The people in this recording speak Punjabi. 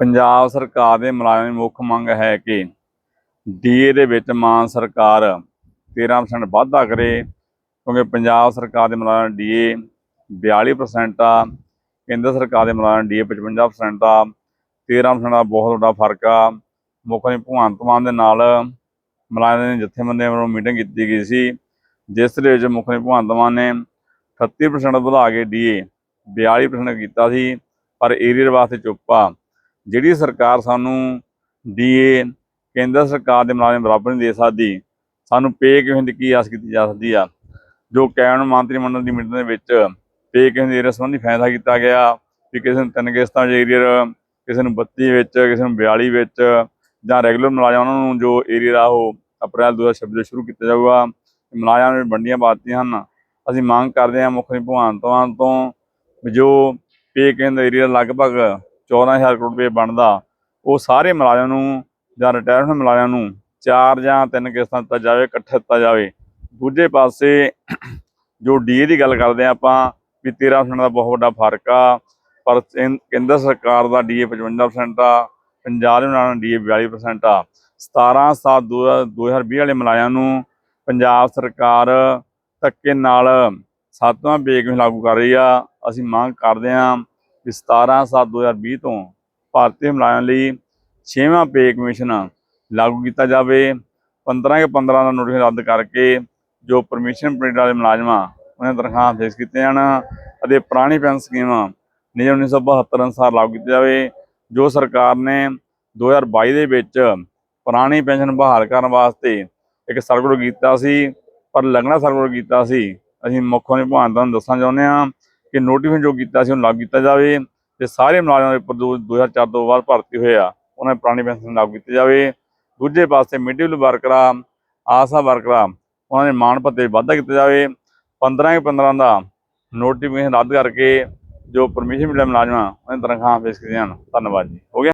ਪੰਜਾਬ ਸਰਕਾਰ ਦੇ ਮੁਲਾਜ਼ਮਾਂ ਦੀ ਮੁੱਖ ਮੰਗ ਹੈ ਕਿ ਡੀਏ ਦੇ ਵਿੱਚ ਮਾਨ ਸਰਕਾਰ 13% ਵਾਧਾ ਕਰੇ, ਕਿਉਂਕਿ ਪੰਜਾਬ ਸਰਕਾਰ ਦੇ ਮੁਲਾਜ਼ਮਾਂ ਡੀਏ 42% ਆ, ਕੇਂਦਰ ਸਰਕਾਰ ਦੇ ਮੁਲਾਜ਼ਮਾਂ ਡੀਏ 55% ਆ 13% ਦਾ ਬਹੁਤ ਵੱਡਾ ਫ਼ਰਕ ਆ। ਮੁੱਖ ਮੰਤਰੀ ਭਗਵੰਤ ਮਾਨ ਦੇ ਨਾਲ ਮੁਲਾਜ਼ਮਾਂ ਦੇ ਜਥੇਬੰਦੀਆਂ ਵੱਲੋਂ ਮੀਟਿੰਗ ਕੀਤੀ ਗਈ ਸੀ, ਜਿਸ ਦੇ ਵਿੱਚ ਮੁੱਖ ਮੰਤਰੀ ਭਗਵੰਤ ਮਾਨ ਨੇ 38% ਵਧਾ ਕੇ ਡੀਏ 42% ਕੀਤਾ ਸੀ, ਪਰ ਏਰੀਅਰ ਵਾਸਤੇ ਚੁੱਪ ਆ। ਜਿਹੜੀ ਸਰਕਾਰ ਸਾਨੂੰ ਡੀਏ, ਕੇਂਦਰ ਸਰਕਾਰ ਦੇ ਮੁਲਾਜ਼ਮ ਬਰਾਬਰ ਨਹੀਂ ਦੇ ਸਕਦੀ, ਸਾਨੂੰ ਪੇ ਕਿਵੇਂ ਦੀ ਕੀ ਆਸ ਕੀਤੀ ਜਾ ਸਕਦੀ ਆ? ਜੋ ਕੈਬਨਿਟ ਮੰਤਰੀ ਮੰਡਲ ਦੀ ਮੀਟਿੰਗ ਦੇ ਵਿੱਚ ਪੇ ਕਿਵੇਂ ਦੇ ਏਰੀਅਰ ਸੰਬੰਧੀ ਫੈਸਲਾ ਕੀਤਾ ਗਿਆ ਵੀ ਕਿਸੇ ਨੂੰ ਤਿੰਨ ਕਿਸ਼ਤਾਂ ਵਿੱਚ ਏਰੀਅਰ ਕਿਸੇ ਨੂੰ 32 ਵਿੱਚ, ਕਿਸੇ ਨੂੰ 42 ਵਿੱਚ ਜਾਂ ਰੈਗੂਲਰ ਮੁਲਾਜ਼ਮ ਉਹਨਾਂ ਨੂੰ ਜੋ ਏਰੀਅਰ ਆ ਉਹ ਅਪ੍ਰੈਲ 2026 ਤੋਂ ਸ਼ੁਰੂ ਕੀਤਾ ਜਾਊਗਾ, ਮੁਲਾਜ਼ਮਾਂ ਨੂੰ ਵੰਡੀਆਂ ਪਾਤੀਆਂ ਹਨ। ਅਸੀਂ ਮੰਗ ਕਰਦੇ ਹਾਂ ਮੁੱਖ ਮੰਤਰੀ ਭਗਵੰਤ ਮਾਨ ਤੋਂ ਵੀ ਜੋ ਪੇ ਕੇਂਦਰ ਏਰੀਆ ਲਗਭਗ 14000 ਕਰੋੜ ਰੁਪਏ ਬਣਦਾ, ਉਹ ਸਾਰੇ ਮੁਲਾਜ਼ਮਾਂ ਨੂੰ ਜਾਂ ਰਿਟਾਇਰਮੈਂਟ ਮੁਲਾਜ਼ਮਾਂ ਨੂੰ ਚਾਰ ਜਾਂ ਤਿੰਨ ਕਿਸ਼ਤਾਂ ਦਿੱਤਾ ਜਾਵੇ, ਇਕੱਠੇ ਦਿੱਤਾ ਜਾਵੇ। ਦੂਜੇ ਪਾਸੇ ਜੋ ਡੀਏ ਦੀ ਗੱਲ ਕਰਦੇ ਆ ਆਪਾਂ ਵੀ 13% ਦਾ ਬਹੁਤ ਵੱਡਾ ਫ਼ਰਕ ਆ, ਪਰ ਕੇਂਦਰ ਸਰਕਾਰ ਦਾ ਡੀਏ 55% ਆ, ਪੰਜਾਬ ਦੇ ਨਾਲ ਦਾ ਡੀਏ 42% ਆ। 17 7 2020 ਵਾਲੇ ਮੁਲਾਜ਼ਮਾਂ ਨੂੰ ਪੰਜਾਬ ਸਰਕਾਰ ਧੱਕੇ ਨਾਲ ਸੱਤਵਾਂ ਪੇ ਲਾਗੂ ਕਰ ਰਹੀ ਆ? ਅਸੀਂ ਮੰਗ ਕਰਦੇ ਹਾਂ ਕਿ 17 7 2020 ਤੋਂ ਭਾਰਤੀ ਮੁਲਾਜ਼ਮਾਂ ਲਈ 6ਵਾਂ ਪੇ ਕਮਿਸ਼ਨ ਲਾਗੂ ਕੀਤਾ ਜਾਵੇ। 15 ਕੇ 15 ਦਾ ਨੋਟਿਸ ਰੱਦ ਕਰਕੇ ਜੋ ਪਰਮਿਸ਼ਨ ਪੀਰੀਅਡ ਵਾਲੇ ਮੁਲਾਜ਼ਮਾਂ ਉਹਨਾਂ ਦੀਆਂ ਤਨਖਾਹਾਂ ਫਿਕਸ ਕੀਤੇ ਜਾਣ ਅਤੇ ਪੁਰਾਣੀ ਪੈਨਸ਼ਨ ਸਕੀਮ ਨਿਯਮ 1972 ਅਨੁਸਾਰ ਲਾਗੂ ਕੀਤੀ ਜਾਵੇ, ਜੋ ਸਰਕਾਰ ਨੇ 2022 ਦੇ ਵਿੱਚ ਪੁਰਾਣੀ ਪੈਨਸ਼ਨ ਬਹਾਲ ਕਰਨ ਵਾਸਤੇ ਇੱਕ ਸਰਕੂਲਰ ਕੀਤਾ ਸੀ, ਪਰ ਲੱਗਣਾ ਸਰਕੂਲਰ ਕੀਤਾ ਸੀ। ਅਸੀਂ ਮੁੱਖ ਮੰਤਰੀ ਭਗਵੰਤ ਮਾਨ ਦੱਸਣਾ ਚਾਹੁੰਦੇ ਹਾਂ ਕਿ ਨੋਟੀਫਿਕੇਸ਼ਨ ਜੋ ਕੀਤਾ ਸੀ, ਉਹਨੂੰ ਲਾਗੂ ਕੀਤਾ ਜਾਵੇ ਤੇ ਸਾਰੇ ਮੁਲਾਜ਼ਮਾਂ ਦੇ ਉੱਪਰ ਜੋ 2004 ਤੋਂ ਬਾਅਦ ਭਰਤੀ ਹੋਏ ਆ, ਉਹਨਾਂ ਦੀ ਪੁਰਾਣੀ ਪੈਨਸ਼ਨ ਲਾਗੂ ਕੀਤੀ ਜਾਵੇ। ਦੂਜੇ ਪਾਸੇ ਮਿਡਲ ਵਰਕਰਾਂ, ਆਸਾ ਵਰਕਰਾਂ, ਉਹਨਾਂ ਦੇ ਮਾਣ ਭੱਤੇ ਵਾਧਾ ਕੀਤਾ ਜਾਵੇ। 15 ਕੇ 15 ਦਾ ਨੋਟੀਫਿਕੇਸ਼ਨ ਰੱਦ ਕਰਕੇ ਜੋ ਪਰਮਿਸ਼ਨ ਮਿਲਿਆ ਮੁਲਾਜ਼ਮਾਂ, ਉਹਨਾਂ ਦੀ ਤਨਖਾਹਾਂ ਫੇਸ ਕੀਤੀਆਂ ਹਨ ਧੰਨਵਾਦ ਜੀ। ਹੋ ਗਿਆ।